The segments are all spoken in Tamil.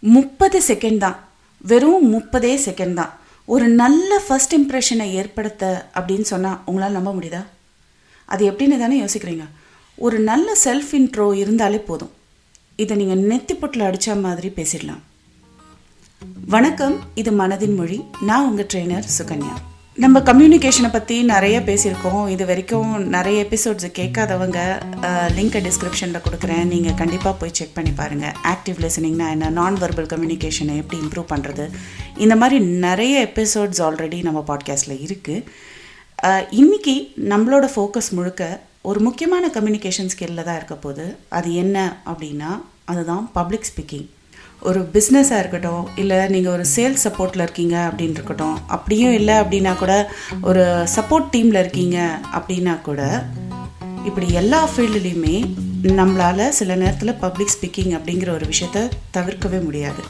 முப்பது செகண்ட் தான். வெறும் முப்பதே செகண்ட் தான். ஒரு நல்ல ஃபர்ஸ்ட் இம்ப்ரெஷனை ஏற்படுத்த அப்படின்னு சொன்னால் உங்களால் நம்ப முடியுதா? அது எப்படின்னு தானே யோசிக்கிறீங்க. ஒரு நல்ல செல்ஃப் இன்ட்ரோ இருந்தாலே போதும். இதை நீங்கள் நெத்திப்பொட்டில் அடித்த மாதிரி பேசிடலாம். வணக்கம் இது மனதின் மொழி. நான் உங்கள் ட்ரெயினர் சுகன்யா. நம்ம கம்யூனிகேஷனை பற்றி நிறைய பேசியிருக்கோம். இது வரைக்கும் நிறைய எபிசோட்ஸ் கேட்காதவங்க லிங்கை டிஸ்கிரிப்ஷனில் கொடுக்குறேன். நீங்கள் கண்டிப்பாக போய் செக் பண்ணி பாருங்கள் ஆக்டிவ் லிசனிங்னா என்ன? நான் வெர்பல் கம்யூனிகேஷனை எப்படி இம்ப்ரூவ் பண்ணுறது இந்த மாதிரி நிறைய எபிசோட்ஸ் ஆல்ரெடி நம்ம பாட்காஸ்ட்டில் இருக்குது இன்றைக்கி நம்மளோட ஃபோக்கஸ் முழுக்க ஒரு முக்கியமான கம்யூனிகேஷன் ஸ்கில்ல தான் இருக்க போது அது என்ன அப்படின்னா அதுதான் பப்ளிக் ஸ்பீக்கிங் ஒரு பிஸ்னஸாக இருக்கட்டும் இல்லை நீங்கள் ஒரு சேல்ஸ் சப்போர்ட்டில் இருக்கீங்க அப்படின்னு இருக்கட்டும் அப்படியும் இல்லை அப்படின்னா கூட ஒரு சப்போர்ட் டீமில் இருக்கீங்க அப்படின்னா கூட இப்படி எல்லா ஃபீல்டுலேயுமே நம்மளால் சில நேரத்தில் பப்ளிக் ஸ்பீக்கிங் அப்படிங்கிற ஒரு விஷயத்த தவிர்க்கவே முடியாது.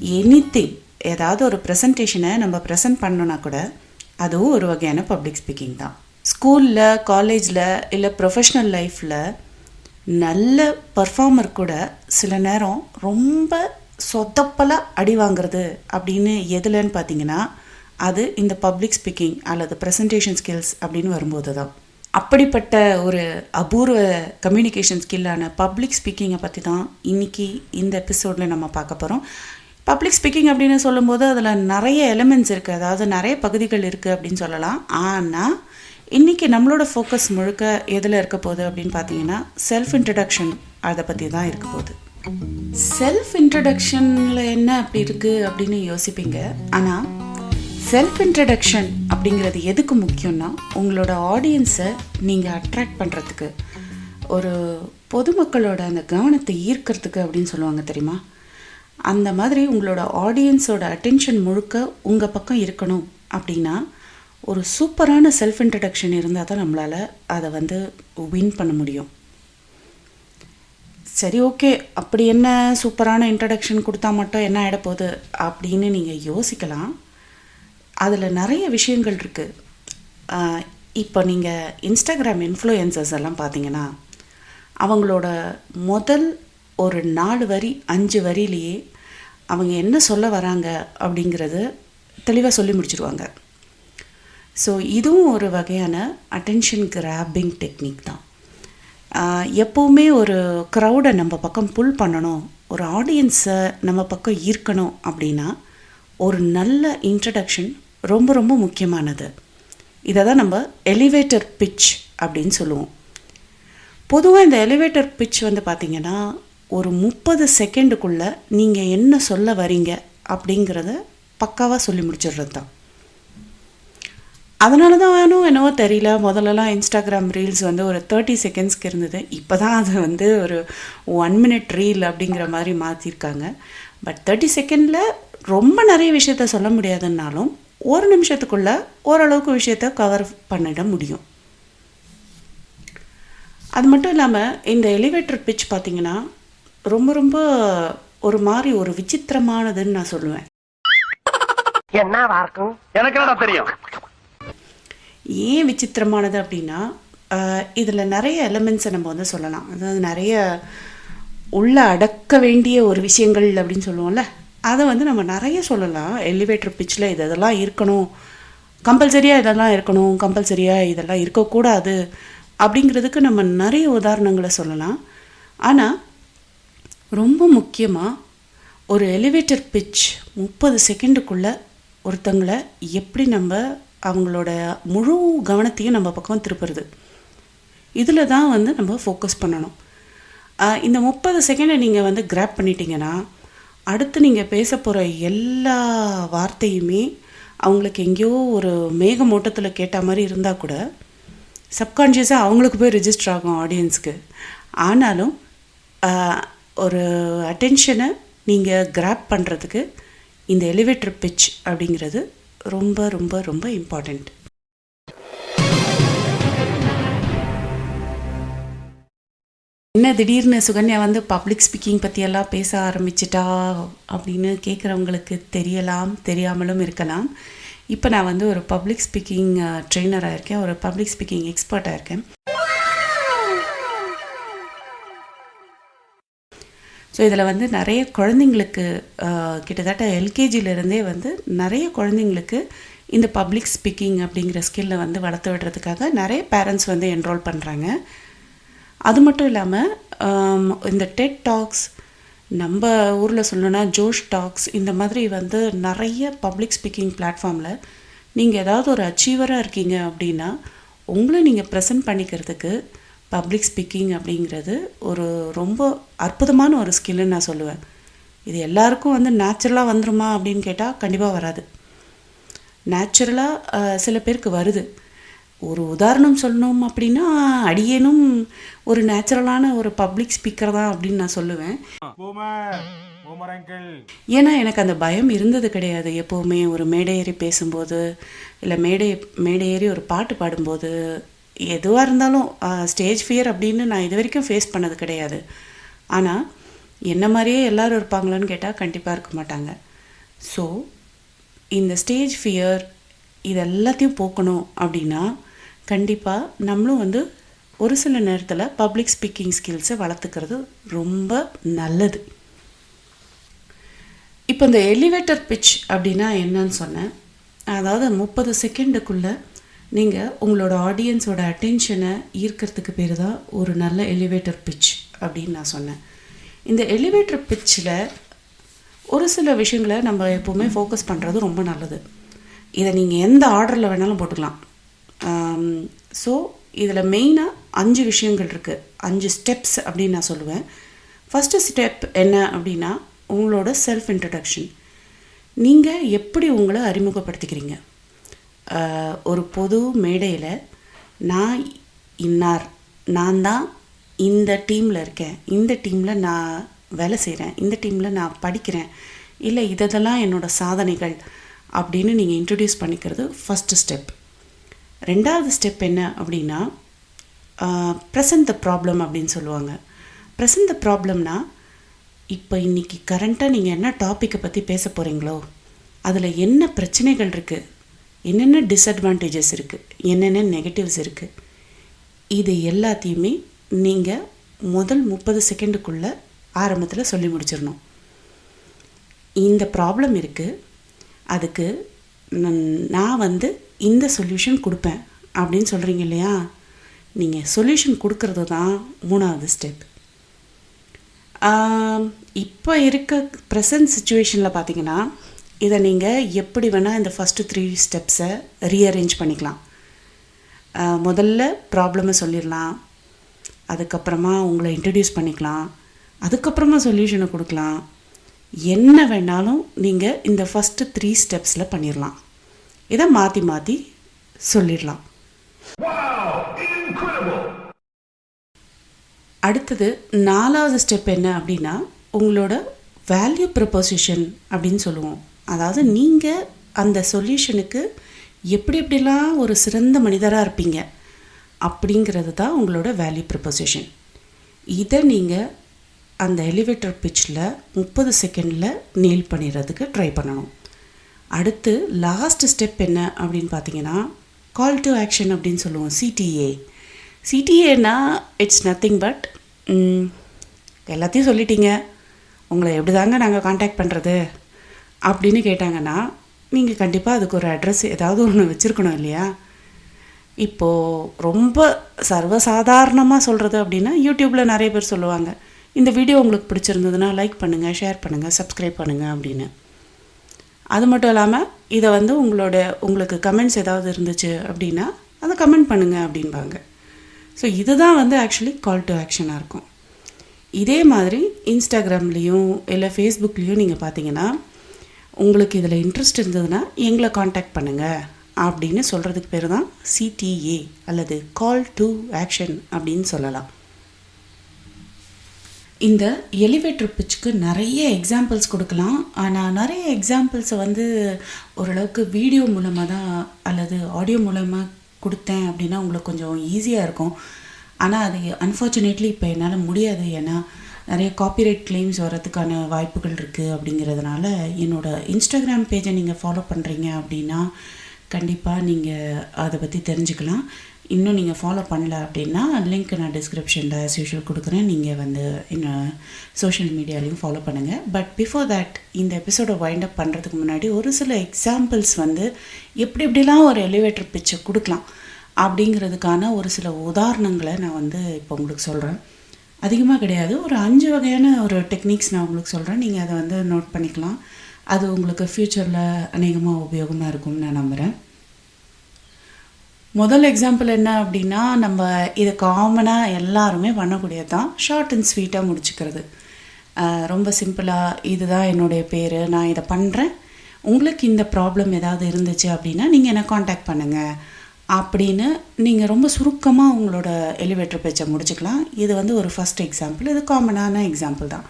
எனி ஏதாவது ஒரு ப்ரெசன்டேஷனை நம்ம ப்ரெசென்ட் பண்ணோன்னா கூட அதுவும் ஒரு வகையான பப்ளிக் ஸ்பீக்கிங் தான். ஸ்கூலில் காலேஜில் இல்லை ப்ரொஃபஷ்னல் லைஃப்பில் நல்ல பர்ஃபார்மர் கூட சில நேரம் ரொம்ப சொத்தப்பல அடி வாங்குறது அப்படின்னு எதுலன்னு பார்த்தீங்கன்னா அது இந்த பப்ளிக் ஸ்பீக்கிங் அல்லது ப்ரெசன்டேஷன் ஸ்கில்ஸ் அப்படின்னு வரும்போது தான் அப்படிப்பட்ட ஒரு அபூர்வ கம்யூனிகேஷன் ஸ்கில்லான பப்ளிக் ஸ்பீக்கிங்கை பற்றி தான் இன்றைக்கி இந்த எபிசோடில் நம்ம பார்க்க போகிறோம் பப்ளிக் ஸ்பீக்கிங் அப்படின்னு சொல்லும்போது அதில் நிறைய எலிமெண்ட்ஸ் இருக்குது அதாவது நிறைய பகுதிகள் இருக்குது அப்படின்னு சொல்லலாம். ஆனால் இன்றைக்கி நம்மளோட ஃபோக்கஸ் முழுக்க எதில் இருக்க போகுது அப்படின்னு பார்த்தீங்கன்னா செல்ஃப் இன்ட்ரடக்ஷன் அதை பற்றி தான் இருக்க போகுது. செல்ஃப் இன்ட்ரடக்ஷனில் என்ன அப்படி இருக்குது அப்படின்னு யோசிப்பீங்க. ஆனால் செல்ஃப் இன்ட்ரடக்ஷன் அப்படிங்கிறது எதுக்கு முக்கியம்னா உங்களோட ஆடியன்ஸை நீங்கள் அட்ராக்ட் பண்ணுறதுக்கு ஒரு பொதுமக்களோட அந்த கவனத்தை ஈர்க்கிறதுக்கு அப்படின்னு சொல்லுவாங்க தெரியுமா? அந்த மாதிரி உங்களோட ஆடியன்ஸோட அட்டென்ஷன் முழுக்க உங்கள் பக்கம் இருக்கணும் அப்படின்னா ஒரு சூப்பரான செல்ஃப் இன்ட்ரடக்ஷன் இருந்தால் தான் நம்மளால் அதை வந்து வின் பண்ண முடியும். சரி ஓகே அப்படி என்ன சூப்பரான இன்ட்ரடக்ஷன் கொடுத்தா மட்டும் என்ன ஆகிட போகுது அப்படின்னு நீங்கள் யோசிக்கலாம். அதில் நிறைய விஷயங்கள் இருக்குது இப்போ நீங்கள் இன்ஸ்டாகிராம் இன்ஃப்ளூயன்சர்ஸ் எல்லாம் பார்த்தீங்கன்னா அவங்களோட முதல் ஒரு நாலு வரி அஞ்சு வரியிலேயே அவங்க என்ன சொல்ல வராங்க அப்படிங்கிறது தெளிவாக சொல்லி முடிச்சிருவாங்க. ஸோ இதுவும் ஒரு வகையான அட்டென்ஷன் கிராப்பிங் டெக்னிக் தான். எப்போவுமே ஒரு க்ரௌடை நம்ம பக்கம் புல் பண்ணணும். ஒரு ஆடியன்ஸை நம்ம பக்கம் ஈர்க்கணும் அப்படின்னா ஒரு நல்ல இன்ட்ரடக்ஷன் ரொம்ப ரொம்ப முக்கியமானது. இதை தான் நம்ம எலிவேட்டர் பிச் அப்படின்னு சொல்லுவோம். பொதுவாக இந்த எலிவேட்டர் பிச் வந்து பார்த்திங்கன்னா ஒரு முப்பது செகண்டுக்குள்ளே நீங்கள் என்ன சொல்ல வரீங்க அப்படிங்கிறத பக்காவாக சொல்லி முடிச்சிடுறது தான் அதனால தான் வேணும் என்னவோ தெரியல. முதல்லலாம் இன்ஸ்டாகிராம் ரீல்ஸ் வந்து ஒரு தேர்ட்டி செகண்ட்ஸ்க்கு இருந்தது. இப்போ தான் அது வந்து ஒரு ஒன் மினிட் ரீல் அப்படிங்கிற மாதிரி மாற்றிருக்காங்க பட் தேர்ட்டி செகண்டில் ரொம்ப நிறைய விஷயத்த சொல்ல முடியாதுன்னாலும் ஒரு நிமிஷத்துக்குள்ளே ஓரளவுக்கு விஷயத்த கவர் பண்ணிட முடியும். அது மட்டும் இல்லாமல் இந்த எலிவேட்டர் பிச் பார்த்திங்கன்னா ரொம்ப ரொம்ப ஒரு மாதிரி ஒரு விசித்திரமானதுன்னு நான் சொல்லுவேன். இருக்கும்? எனக்கு தெரியும்? ஏன் விசித்திரமானது அப்படின்னா இதில் நிறைய எலமெண்ட்ஸை நம்ம வந்து சொல்லலாம். அதாவது நிறைய உள்ள அடக்க வேண்டிய ஒரு விஷயங்கள் அப்படின்னு சொல்லுவோம்ல அதை வந்து நம்ம நிறைய சொல்லலாம். எலிவேட்டர் பிச்சில் இது இதெல்லாம் இருக்கணும். கம்பல்சரியாக இதெல்லாம் இருக்கணும். கம்பல்சரியாக இதெல்லாம் இருக்கக்கூடாது அப்படிங்கிறதுக்கு நம்ம நிறைய உதாரணங்களை சொல்லலாம். ஆனால் ரொம்ப முக்கியமாக ஒரு எலிவேட்டர் பிச் முப்பது செகண்டுக்குள்ளே ஒருத்தங்களை எப்படி நம்ம அவங்களோட முழு கவனத்தையும் நம்ம பக்கம் திருப்புறது. இதில் தான் வந்து நம்ம ஃபோக்கஸ் பண்ணணும். இந்த முப்பது செகண்டை நீங்கள் வந்து கிராப் பண்ணிட்டீங்கன்னா அடுத்து நீங்கள் பேச போகிற எல்லா வார்த்தையுமே அவங்களுக்கு எங்கேயோ ஒரு மேகமூட்டத்தில் கேட்ட மாதிரி இருந்தால் கூட சப்கான்ஷியஸாக அவங்களுக்கு போய் ரிஜிஸ்டர் ஆகும் ஆடியன்ஸ்க்கு ஆனாலும் ஒரு அட்டென்ஷனை நீங்கள் கிராப் பண்ணுறதுக்கு இந்த எலிவேட்டர் பிச் அப்படிங்கிறது ரொம்ப ரொம்ப ரொம்ப இம்பார்ட்டண்ட் என்ன திடீர்னு சுகன்யா வந்து பப்ளிக் ஸ்பீக்கிங் பற்றியெல்லாம் பேச ஆரம்பிச்சிட்டா அப்படின்னு கேட்குறவங்களுக்கு தெரியலாம் தெரியாமலும் இருக்கலாம். இப்போ நான் வந்து ஒரு பப்ளிக் ஸ்பீக்கிங் ட்ரெயினராக இருக்கேன். ஒரு பப்ளிக் ஸ்பீக்கிங் எக்ஸ்பர்ட்டாக இருக்கேன். ஸோ இதில் வந்து நிறைய குழந்தைங்களுக்கு கிட்டத்தட்ட எல்கேஜிலேருந்தே வந்து நிறைய குழந்தைங்களுக்கு இந்த பப்ளிக் ஸ்பீக்கிங் அப்படிங்கிற ஸ்கில்லை வந்து வளர்த்து விடுறதுக்காக நிறைய பேரண்ட்ஸ் வந்து என்ரோல் பண்ணுறாங்க அது மட்டும் இல்லாமல் இந்த டெட் டாக்ஸ் நம்ம ஊரில் சொல்லணும்னா ஜோஷ் டாக்ஸ் இந்த மாதிரி வந்து நிறைய பப்ளிக் ஸ்பீக்கிங் பிளாட்ஃபார்மில் நீங்கள் ஏதாவது ஒரு அச்சீவராக இருக்கீங்க அப்படின்னா உங்களை நீங்கள் ப்ரெசென்ட் பண்ணிக்கிறதுக்கு பப்ளிக் ஸ்பீக்கிங் அப்படிங்கிறது ஒரு ரொம்ப அற்புதமான ஒரு ஸ்கில்லுன்னு நான் சொல்லுவேன். இது எல்லாருக்கும் வந்து நேச்சுரலாக வந்துருமா அப்படின்னு கேட்டால் கண்டிப்பாக வராது. நேச்சுரலாக சில பேருக்கு வருது. ஒரு உதாரணம் சொல்லணும் அப்படின்னா அடியேனும் ஒரு நேச்சுரலான ஒரு பப்ளிக் ஸ்பீக்கர் தான் அப்படின்னு நான் சொல்லுவேன். ஏன்னா எனக்கு அந்த பயம் இருந்தது கிடையாது. எப்போவுமே ஒரு மேடை ஏறி பேசும்போது இல்லை மேடை மேடை ஏறி ஒரு பாட்டு பாடும்போது எதுவாக இருந்தாலும் ஸ்டேஜ் ஃபியர் அப்படின்னு நான் இது வரைக்கும் ஃபேஸ் பண்ணது கிடையாது. ஆனால் என்ன மாதிரியே எல்லாரும் இருப்பாங்களான்னு கேட்டால் கண்டிப்பாக இருக்க மாட்டாங்க. ஸோ இந்த ஸ்டேஜ் ஃபியர் இது எல்லாத்தையும் போக்கணும் அப்படின்னா கண்டிப்பாக நம்மளும் வந்து ஒரு சில நேரத்தில் பப்ளிக் ஸ்பீக்கிங் ஸ்கில்ஸை வளர்த்துக்கிறது ரொம்ப நல்லது. இப்போ இந்த எலிவேட்டர் பிட்ச் அப்படின்னா என்னன்னு சொன்னேன். அதாவது முப்பது செகண்டுக்குள்ளே நீங்கள் உங்களோட ஆடியன்ஸோட அட்டென்ஷனை ஈர்க்கறதுக்கு பேர் தான் ஒரு நல்ல எலிவேட்டர் பிட்ச் அப்படின்னு நான் சொன்னேன். இந்த எலிவேட்டர் பிச்சில் ஒரு சில விஷயங்களை நம்ம எப்போவுமே ஃபோக்கஸ் பண்ணுறது ரொம்ப நல்லது. இதை நீங்கள் எந்த ஆர்டரில் வேணாலும் போட்டுக்கலாம். ஸோ இதில் மெயினாக அஞ்சு விஷயங்கள் இருக்குது அஞ்சு ஸ்டெப்ஸ் அப்படின்னு நான் சொல்லுவேன். ஃபஸ்ட்டு ஸ்டெப் என்ன அப்படின்னா உங்களோட செல்ஃப் இன்ட்ரடக்ஷன் நீங்கள் எப்படி உங்களை அறிமுகப்படுத்திக்கிறீங்க? ஒரு பொது மேடையில் நான் இன்னார் நான் தான் இந்த டீமில் இருக்கேன். இந்த டீமில் நான் வேலை செய்கிறேன் இந்த டீமில் நான் படிக்கிறேன். இல்லை இதெல்லாம் என்னோடய சாதனைகள் அப்படின்னு நீங்கள் இன்ட்ரடியூஸ் பண்ணிக்கிறது ஃபஸ்ட்டு ஸ்டெப் ரெண்டாவது ஸ்டெப் என்ன அப்படின்னா ப்ரெசன்ட் த ப்ராப்ளம் அப்படின்னு சொல்லுவாங்க. ப்ரெசன்ட் த ப்ராப்ளம்னா இப்போ இன்னைக்கு கரண்ட்டாக நீங்கள் என்ன டாப்பிக்கை பற்றி பேச போகிறீங்களோ அதில் என்ன பிரச்சனைகள் இருக்குது என்னென்ன டிஸ்அட்வான்டேஜஸ் இருக்குது என்னென்ன நெகட்டிவ்ஸ் இருக்குது இது எல்லாத்தையுமே நீங்கள் முதல் முப்பது செகண்டுக்குள்ளே ஆரம்பத்தில் சொல்லி முடிச்சிடணும் இந்த ப்ராப்ளம் இருக்குது அதுக்கு நான் வந்து இந்த சொல்யூஷன் கொடுப்பேன் அப்படின்னு சொல்கிறீங்க இல்லையா? நீங்கள் சொல்யூஷன் கொடுக்கறது தான் மூணாவது ஸ்டெப் இப்போ இருக்க ப்ரெசன்ட் சுச்சுவேஷனில் பார்த்தீங்கன்னா இதை நீங்கள் எப்படி வேணால் இந்த ஃபஸ்ட்டு த்ரீ ஸ்டெப்ஸை ரீஅரேஞ்ச் பண்ணிக்கலாம். முதல்ல ப்ராப்ளமை சொல்லிடலாம். அதுக்கப்புறமா உங்களை இன்ட்ரடியூஸ் பண்ணிக்கலாம். அதுக்கப்புறமா சொல்யூஷனை கொடுக்கலாம். என்ன வேணாலும் நீங்கள் இந்த ஃபஸ்ட்டு த்ரீ ஸ்டெப்ஸில் பண்ணிடலாம். இதை மாற்றி மாற்றி சொல்லிடலாம். அடுத்தது நாலாவது ஸ்டெப் என்ன அப்படின்னா உங்களோட வேல்யூ ப்ரப்போசிஷன் அப்படின்னு சொல்லுவோம். அதாவது நீங்கள் அந்த சொல்யூஷனுக்கு எப்படி எப்படிலாம் ஒரு சிறந்த மனிதராக இருப்பீங்க அப்படிங்கிறது தான் உங்களோட வேல்யூ ப்ரப்போசிஷன் இதை நீங்கள் அந்த எலிவேட்டர் பிச்சில் முப்பது செகண்டில் நெயில் பண்ணிடுறதுக்கு ட்ரை பண்ணணும். அடுத்து லாஸ்ட் ஸ்டெப் என்ன அப்படின்னு பார்த்தீங்கன்னா கால் டு ஆக்ஷன் அப்படின்னு சொல்லுவோம் சிடிஏ சிடிஏனா இட்ஸ் நத்திங் பட் எல்லாத்தையும் சொல்லிட்டீங்க. உங்களை எப்படி தாங்க நாங்கள் காண்டாக்ட் பண்ணுறது அப்படின்னு கேட்டாங்கன்னா நீங்கள் கண்டிப்பாக அதுக்கு ஒரு அட்ரஸ் ஏதாவது ஒன்று வச்சுருக்கணும் இல்லையா? இப்போது ரொம்ப சர்வசாதாரணமாக சொல்கிறது அப்படின்னா யூடியூப்பில் நிறைய பேர் சொல்லுவாங்க இந்த வீடியோ உங்களுக்கு பிடிச்சிருந்ததுன்னா லைக் பண்ணுங்கள் ஷேர் பண்ணுங்கள் சப்ஸ்கிரைப் பண்ணுங்கள் அப்படின்னு. அது மட்டும் இல்லாமல் இதை வந்து உங்களோட உங்களுக்கு கமெண்ட்ஸ் ஏதாவது இருந்துச்சு அப்படின்னா அதை கமெண்ட் பண்ணுங்கள் அப்படின்பாங்க ஸோ இதுதான் வந்து ஆக்சுவலி கால் டு ஆக்ஷனாக இருக்கும். இதே மாதிரி இன்ஸ்டாகிராம்லேயும் இல்லை ஃபேஸ்புக்லேயும் நீங்கள் பார்த்தீங்கன்னா உங்களுக்கு இதில் இன்ட்ரெஸ்ட் இருந்ததுன்னா எங்களை காண்டாக்ட் பண்ணுங்கள் அப்படின்னு சொல்கிறதுக்கு பேர் தான் சிடிஏ அல்லது கால் டு ஆக்ஷன் அப்படின்னு சொல்லலாம். இந்த எலிவேட்டர் பிச்சுக்கு நிறைய எக்ஸாம்பிள்ஸ் கொடுக்கலாம். ஆனால் நிறைய எக்ஸாம்பிள்ஸை வந்து ஓரளவுக்கு வீடியோ மூலமாக தான் அல்லது ஆடியோ மூலமாக கொடுத்தேன் அப்படின்னா உங்களுக்கு கொஞ்சம் ஈஸியாக இருக்கும். ஆனால் அது அன்ஃபார்ச்சுனேட்லி இப்போ என்னால் முடியாது. ஏன்னா நிறைய காப்பிரைட் கிளைம்ஸ் வர்றதுக்கான வாய்ப்புகள் இருக்குது அப்படிங்கிறதுனால என்னோட இன்ஸ்டாகிராம் பேஜை நீங்கள் ஃபாலோ பண்ணுறீங்க அப்படின்னா கண்டிப்பாக நீங்கள் அதை பற்றி தெரிஞ்சுக்கலாம். இன்னும் நீங்கள் ஃபாலோ பண்ணல அப்படின்னா லிங்க் நான் டிஸ்கிரிப்ஷனில் ஆஸ் யூஷுவல் கொடுக்குறேன். நீங்கள் வந்து இன்னும் சோஷியல் மீடியாலையும் ஃபாலோ பண்ணுங்கள் பட் பிஃபோர் தட் இந்த எபிசோடை வைண்ட் அப் பண்ணுறதுக்கு முன்னாடி ஒரு சில எக்ஸாம்பிள்ஸ் வந்து எப்படி எப்படிலாம் ஒரு எலிவேட்டர் பிச்சை கொடுக்கலாம் அப்படிங்கிறதுக்கான ஒரு சில உதாரணங்களை நான் வந்து இப்போ உங்களுக்கு சொல்கிறேன் அதிகமாக கிடையாது. ஒரு அஞ்சு வகையான ஒரு டெக்னிக்ஸ் நான் உங்களுக்கு சொல்கிறேன் நீங்கள் அதை வந்து நோட் பண்ணிக்கலாம். அது உங்களுக்கு ஃப்யூச்சரில் அநேகமாக உபயோகமாக இருக்கும்னு நான் நம்புகிறேன் முதல் எக்ஸாம்பிள் என்ன அப்படின்னா நம்ம இதை காமனாக எல்லாருமே பண்ணக்கூடியது தான் ஷார்ட் அண்ட் ஸ்வீட்டாக முடிச்சுக்கிறது. ரொம்ப சிம்பிளாக இதுதான் என்னுடைய பேர் நான் இதை பண்ணுறேன் உங்களுக்கு இந்த ப்ராப்ளம் ஏதாவது இருந்துச்சு அப்படின்னா நீங்கள் என்னை காண்டாக்ட் பண்ணுங்கள் அப்படின்னு நீங்கள் ரொம்ப சுருக்கமாக உங்களோட எலிவேட்டர் பேச்சை முடிச்சுக்கலாம். இது வந்து ஒரு ஃபஸ்ட் எக்ஸாம்பிள் இது காமனான எக்ஸாம்பிள் தான்.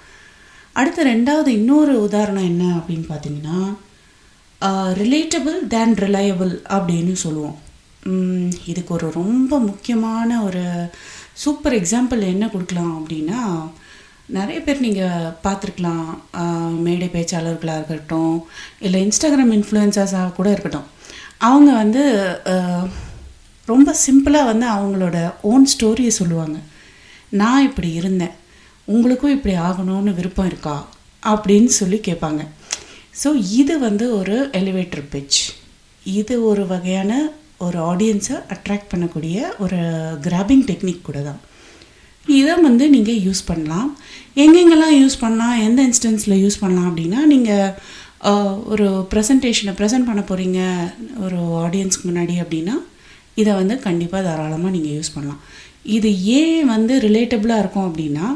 அடுத்து ரெண்டாவது இன்னொரு உதாரணம் என்ன அப்படின்னு பார்த்தீங்கன்னா ரிலேட்டபிள் தேன் ரிலையபிள் அப்படின்னு சொல்லுவோம். இதுக்கு ஒரு ரொம்ப முக்கியமான ஒரு சூப்பர் எக்ஸாம்பிள் என்ன கொடுக்கலாம் அப்படின்னா நிறைய பேர் நீங்கள் பார்த்துருக்கலாம். மேடை பேச்சாளர்களாக இருக்கட்டும் இல்லை இன்ஸ்டாகிராம் இன்ஃப்ளூயன்சர்ஸாக கூட இருக்கட்டும். அவங்க வந்து ரொம்ப சிம்பிளாக வந்து அவங்களோட ஓன் ஸ்டோரியை சொல்லுவாங்க. நான் இப்படி இருந்தேன். உங்களுக்கும் இப்படி ஆகணும்னு விருப்பம் இருக்கா? அப்படின்னு சொல்லி கேட்பாங்க. ஸோ இது வந்து ஒரு எலிவேட்டர் பிச் இது ஒரு வகையான ஒரு ஆடியன்ஸை அட்ராக்ட் பண்ணக்கூடிய ஒரு கிராபிங் டெக்னிக் கூட தான். இதை வந்து நீங்கள் யூஸ் பண்ணலாம். எங்கெங்கெல்லாம் யூஸ் பண்ணலாம்? எந்த இன்ஸ்டன்ஸில் யூஸ் பண்ணலாம் அப்படின்னா நீங்கள் ஒரு ப்ரெசன்டேஷனை ப்ரெசென்ட் பண்ண போகிறீங்க ஒரு ஆடியன்ஸ்க்கு முன்னாடி அப்படின்னா இதை வந்து கண்டிப்பாக தாராளமாக நீங்கள் யூஸ் பண்ணலாம். இது ஏன் வந்து ரிலேட்டபிளாக இருக்கும் அப்படின்னா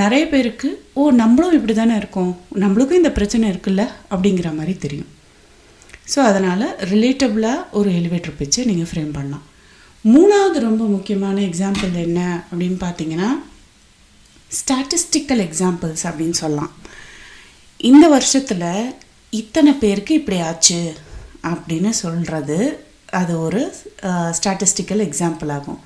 நிறைய பேருக்கு ஓ நம்மளும் இப்படி தானே இருக்கோம் நம்மளுக்கும் இந்த பிரச்சனை இருக்குல்ல? அப்படிங்கிற மாதிரி தெரியும். ஸோ அதனால் ரிலேட்டபிளாக ஒரு எலிவேட்டர் பிச்சை நீங்கள் ஃப்ரேம் பண்ணலாம். மூணாவது ரொம்ப முக்கியமான எக்ஸாம்பிள் என்ன அப்படின்னு பார்த்தீங்கன்னா ஸ்டாட்டிஸ்டிக்கல் எக்ஸாம்பிள்ஸ் அப்படின்னு சொல்லலாம். இந்த வருஷத்தில் இத்தனை பேருக்கு இப்படி ஆச்சு அப்படின்னு சொல்கிறது அது ஒரு ஸ்டாட்டிஸ்டிக்கல் எக்ஸாம்பிள் ஆகும்.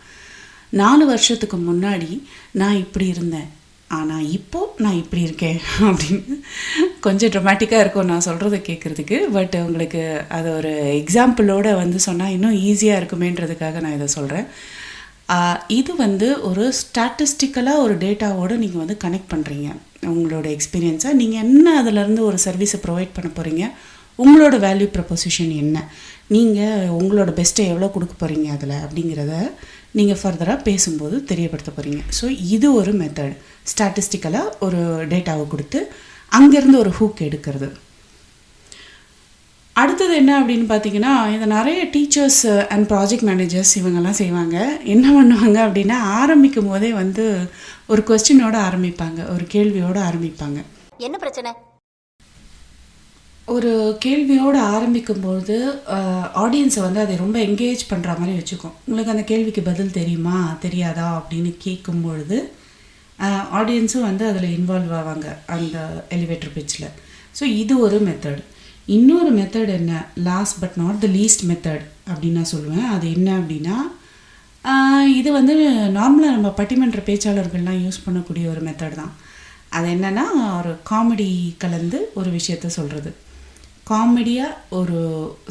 நாலு வருஷத்துக்கு முன்னாடி நான் இப்படி இருந்தேன். ஆனால் இப்போ நான் இப்படி இருக்கேன் அப்படின்னு கொஞ்சம் ட்ரமாட்டிக்காக இருக்கும் நான் சொல்கிறத கேட்குறதுக்கு பட் உங்களுக்கு அது ஒரு எக்ஸாம்பிளோடு வந்து சொன்னால் இன்னும் ஈஸியாக இருக்குமேன்றதுக்காக நான் இதை சொல்கிறேன் இது வந்து ஒரு ஸ்டாட்டிஸ்டிக்கலாக ஒரு டேட்டாவோடு நீங்கள் வந்து கனெக்ட் பண்ணுறீங்க உங்களோட எக்ஸ்பீரியன்ஸை நீங்கள் என்ன அதிலேருந்து ஒரு சர்வீஸை ப்ரொவைட் பண்ண போகிறீங்க உங்களோட வேல்யூ ப்ரப்போசிஷன் என்ன? நீங்கள் உங்களோட பெஸ்ட்டை எவ்வளோ கொடுக்க போகிறீங்க அதில் அப்படிங்கிறத நீங்கள் ஃபர்தராக பேசும்போது தெரியப்படுத்த போகிறீங்க ஸோ இது ஒரு மெத்தட் ஸ்டாட்டிஸ்டிக்கலாக ஒரு டேட்டாவை கொடுத்து அங்கேருந்து ஒரு ஹூக் எடுக்கிறது. அடுத்தது என்ன அப்படின்னு பார்த்தீங்கன்னா இதை நிறைய டீச்சர்ஸ் அண்ட் ப்ராஜெக்ட் மேனேஜர்ஸ் இவங்கெல்லாம் செய்வாங்க. என்ன பண்ணுவாங்க அப்படின்னா ஆரம்பிக்கும் போதே வந்து ஒரு கொஸ்டினோட ஆரம்பிப்பாங்க. ஒரு கேள்வியோடு ஆரம்பிப்பாங்க. என்ன பிரச்சனை? ஒரு கேள்வியோடு ஆரம்பிக்கும்போது ஆடியன்ஸை வந்து அதை ரொம்ப என்கேஜ் பண்ணுற மாதிரி வச்சுக்கும். உங்களுக்கு அந்த கேள்விக்கு பதில் தெரியுமா? தெரியாதா? அப்படின்னு கேட்கும்பொழுது ஆடியன்ஸும் வந்து அதில் இன்வால்வ் ஆவாங்க அந்த எலிவேட்டர் பிச்சில் ஸோ இது ஒரு மெத்தட் இன்னொரு மெத்தட் என்ன? Last but not the least method அப்படின்னு நான் சொல்லுவேன். அது என்ன அப்படின்னா இது வந்து நார்மலாக நம்ம பட்டிமன்ற பேச்சாளர்கள்லாம் யூஸ் பண்ணக்கூடிய ஒரு மெத்தட் தான். அது என்னென்னா ஒரு காமெடி கலந்து ஒரு விஷயத்த சொல்கிறது காமெடியாக ஒரு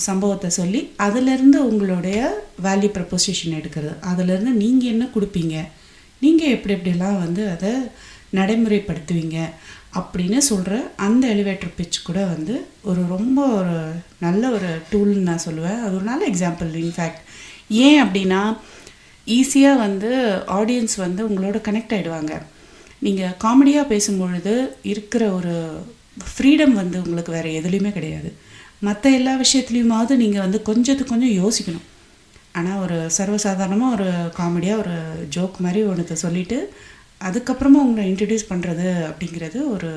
சம்பவத்தை சொல்லி அதிலிருந்து உங்களுடைய வேல்யூ ப்ரப்போசிஷன் எடுக்கிறது. அதிலிருந்து நீங்கள் என்ன கொடுப்பீங்க? நீங்கள் எப்படி எப்படிலாம் வந்து அதை நடைமுறைப்படுத்துவீங்க? அப்படின்னு சொல்கிற அந்த எலிவேட்டர் பிச் கூட வந்து ஒரு ரொம்ப ஒரு நல்ல ஒரு டூல்னு நான் சொல்லுவேன். அது ஒரு நல்ல எக்ஸாம்பிள் இன்ஃபேக்ட் ஏன் அப்படின்னா ஈஸியாக வந்து ஆடியன்ஸ் வந்து உங்களோட கனெக்ட் ஆகிடுவாங்க நீங்கள் காமெடியாக பேசும்பொழுது இருக்கிற ஒரு ஃப்ரீடம் வந்து உங்களுக்கு வேறு எதுலேயுமே கிடையாது. மற்ற எல்லா விஷயத்துலையுமாவது நீங்கள் வந்து கொஞ்சத்துக்கு கொஞ்சம் யோசிக்கணும். ஆனால் ஒரு சர்வசாதாரணமாக ஒரு காமெடியாக ஒரு ஜோக் மாதிரி ஒன்றத்தை சொல்லிவிட்டு அதுக்கப்புறமா உங்களை இன்ட்ரடியூஸ் பண்ணுறது அப்படிங்கிறது ஒரு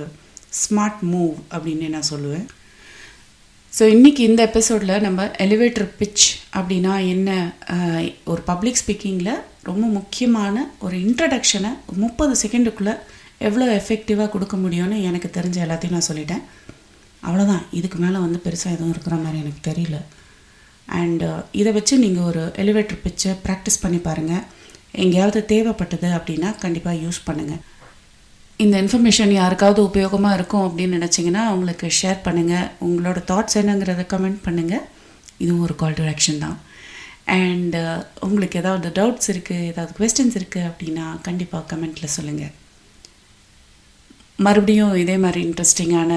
ஸ்மார்ட் மூவ் அப்படின்னு நான் சொல்லுவேன். ஸோ இன்றைக்கி இந்த எபிசோடில் நம்ம எலிவேட்டர் பிச் அப்படின்னா என்ன? ஒரு பப்ளிக் ஸ்பீக்கிங்கில் ரொம்ப முக்கியமான ஒரு இன்ட்ரடக்ஷனை முப்பது செகண்டுக்குள்ளே எவ்வளோ எஃபெக்டிவாக கொடுக்க முடியும்னு எனக்கு தெரிஞ்ச எல்லாத்தையும் நான் சொல்லிட்டேன். அவ்வளோதான் இதுக்கு மேலே வந்து பெருசாக எதுவும் இருக்கிற மாதிரி எனக்கு தெரியல. அண்டு இதை வச்சு நீங்கள் ஒரு எலிவேட்டர் பிச்சை ப்ராக்டிஸ் பண்ணி பாருங்கள் எங்கேயாவது தேவைப்பட்டது அப்படின்னா கண்டிப்பாக யூஸ் பண்ணுங்கள் இந்த இன்ஃபர்மேஷன் யாருக்காவது உபயோகமாக இருக்கும் அப்படின்னு நினச்சிங்கன்னா அவங்களுக்கு ஷேர் பண்ணுங்கள் உங்களோட தாட்ஸ் என்னங்கிறத கமெண்ட் பண்ணுங்கள் இதுவும் ஒரு கால் டு ஆக்ஷன் தான். அண்டு uh, உங்களுக்கு ஏதாவது டவுட்ஸ் இருக்குது ஏதாவது கொஸ்டின்ஸ் இருக்குது அப்படின்னா கண்டிப்பாக கமெண்ட்டில் சொல்லுங்கள் மறுபடியும் இதே மாதிரி இன்ட்ரெஸ்டிங்கான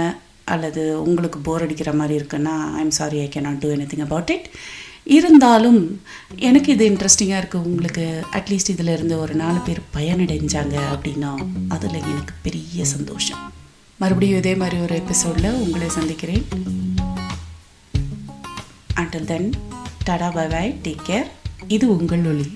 அல்லது உங்களுக்கு போர் அடிக்கிற மாதிரி இருக்குன்னா I'm sorry I cannot do anything about it இருந்தாலும் எனக்கு இது இன்ட்ரெஸ்டிங்காக இருக்குது உங்களுக்கு அட்லீஸ்ட் இதில் இருந்து ஒரு நாலு பேர் பயனடைஞ்சாங்க அப்படின்னா அதில் எனக்கு பெரிய சந்தோஷம். மறுபடியும் இதே மாதிரி ஒரு எபிசோடில் உங்களை சந்திக்கிறேன். அண்டில் தென் டடா பை பை டேக் கேர் இது உங்கள் ஒளி.